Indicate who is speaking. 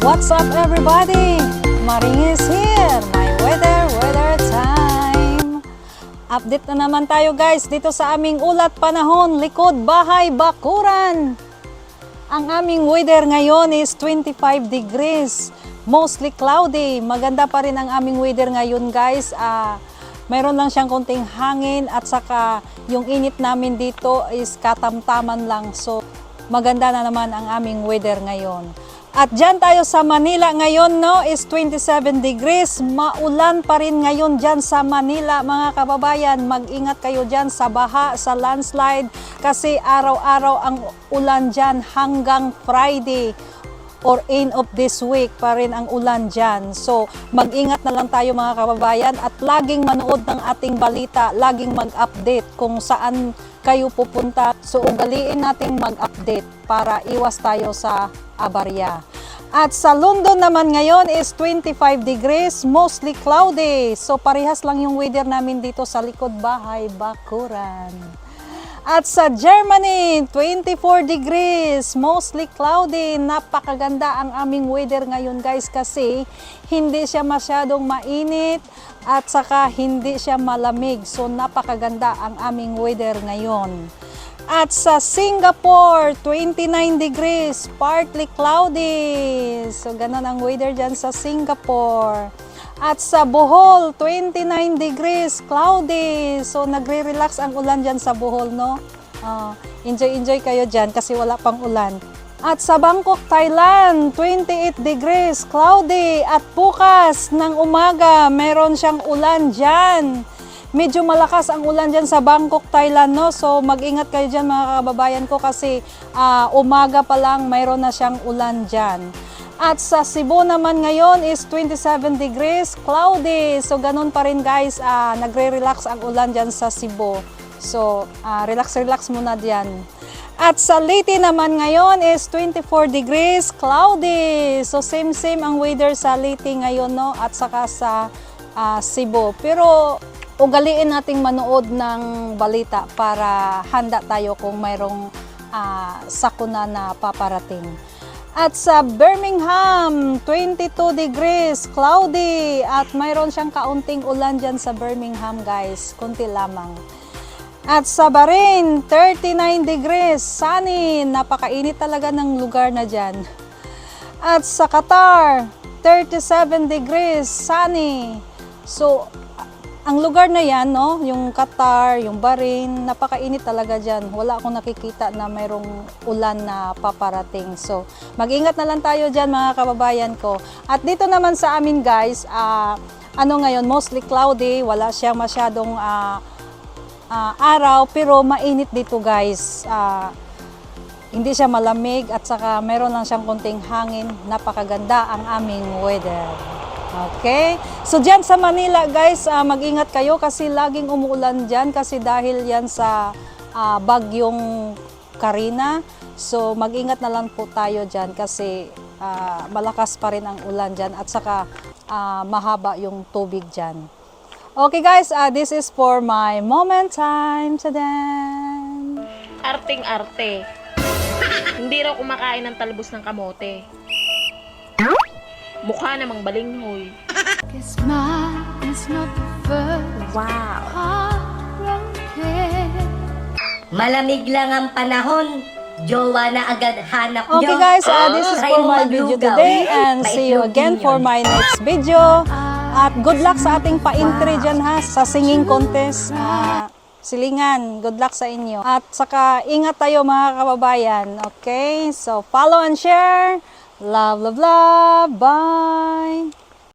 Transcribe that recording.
Speaker 1: What's up everybody? Maring is here. My weather, weather time. Update na naman tayo guys dito sa aming ulat panahon, likod bahay, bakuran. Ang aming weather ngayon is 25 degrees. Mostly cloudy. Maganda pa rin ang aming weather ngayon guys. Ah, mayroon lang siyang konting hangin at saka yung init namin dito is katamtaman lang. So maganda na naman ang aming weather ngayon. At dyan tayo sa Manila ngayon no is 27 degrees. Maulan pa rin ngayon dyan sa Manila mga kababayan. Mag-ingat kayo dyan sa baha, sa landslide kasi araw-araw ang ulan dyan hanggang Friday or end of this week pa rin ang ulan dyan. So, mag-ingat na lang tayo mga kababayan at laging manood ng ating balita, laging mag-update kung saan kayo pupunta. So, ugaliin nating mag-update para iwas tayo sa abarya. At sa London naman ngayon is 25 degrees, mostly cloudy. So, parehas lang yung weather namin dito sa likod bahay, Bakuran. At sa Germany, 24 degrees, mostly cloudy. Napakaganda ang aming weather ngayon guys kasi hindi siya masyadong mainit at saka hindi siya malamig. So napakaganda ang aming weather ngayon. At sa Singapore, 29 degrees, partly cloudy. So ganun ang weather dyan sa Singapore. At sa Bohol, 29 degrees, cloudy. So, nagre-relax ang ulan dyan sa Bohol, no? Ah, enjoy-enjoy kayo dyan kasi wala pang ulan. At sa Bangkok, Thailand, 28 degrees, cloudy. At bukas ng umaga, meron siyang ulan dyan. Medyo malakas ang ulan dyan sa Bangkok, Thailand, no? So, mag-ingat kayo dyan mga kababayan ko kasi ah, umaga pa lang mayroon na siyang ulan dyan. At sa Cebu naman ngayon is 27 degrees, cloudy. So ganun pa rin guys, ah, nagre-relax ang ulan dyan sa Cebu. So ah, relax-relax muna dyan. At sa Leyte naman ngayon is 24 degrees, cloudy. So same-same ang weather sa Leyte ngayon no at saka sa ah, Cebu. Pero ugaliin nating manood ng balita para handa tayo kung mayroong ah, sakuna na paparating. At sa Birmingham, 22 degrees, cloudy. At mayroon siyang kaunting ulan dyan sa Birmingham, guys. Kunti lamang. At sa Bahrain, 39 degrees, sunny. Napakainit talaga ng lugar na dyan. At sa Qatar, 37 degrees, sunny. So, ang lugar na yan, no, yung Qatar, yung Bahrain, napakainit talaga dyan. Wala akong nakikita na mayroong ulan na paparating. So, mag-ingat na lang tayo dyan mga kababayan ko. At dito naman sa amin guys, ah, ano ngayon, mostly cloudy, wala siyang masyadong ah, ah, araw, pero mainit dito guys. Ah, hindi siya malamig at saka meron lang siyang konting hangin. Napakaganda ang aming weather. Okay? So dyan sa Manila guys, ah, mag-ingat kayo kasi laging umuulan dyan kasi dahil yan sa ah, bagyong Karina. So mag-ingat na lang po tayo dyan kasi ah, malakas pa rin ang ulan dyan at saka ah, mahaba yung tubig dyan. Okay guys, ah, this is for my moment time. Tadan!
Speaker 2: Arting-arte. Hindi raw kumakain ng talbos ng kamote. Mukha namang balinghoy. Wow.
Speaker 3: Malamig lang ang panahon. Jowa na agad hanap nyo.
Speaker 1: Okay guys, uh, this is for my video today and see you again for my next video. At good luck sa ating pa-entry dyan ha, sa singing contest. Ah, silingan, good luck sa inyo. At saka ingat tayo mga kababayan, okay? So follow and share. Love, love, love. Bye!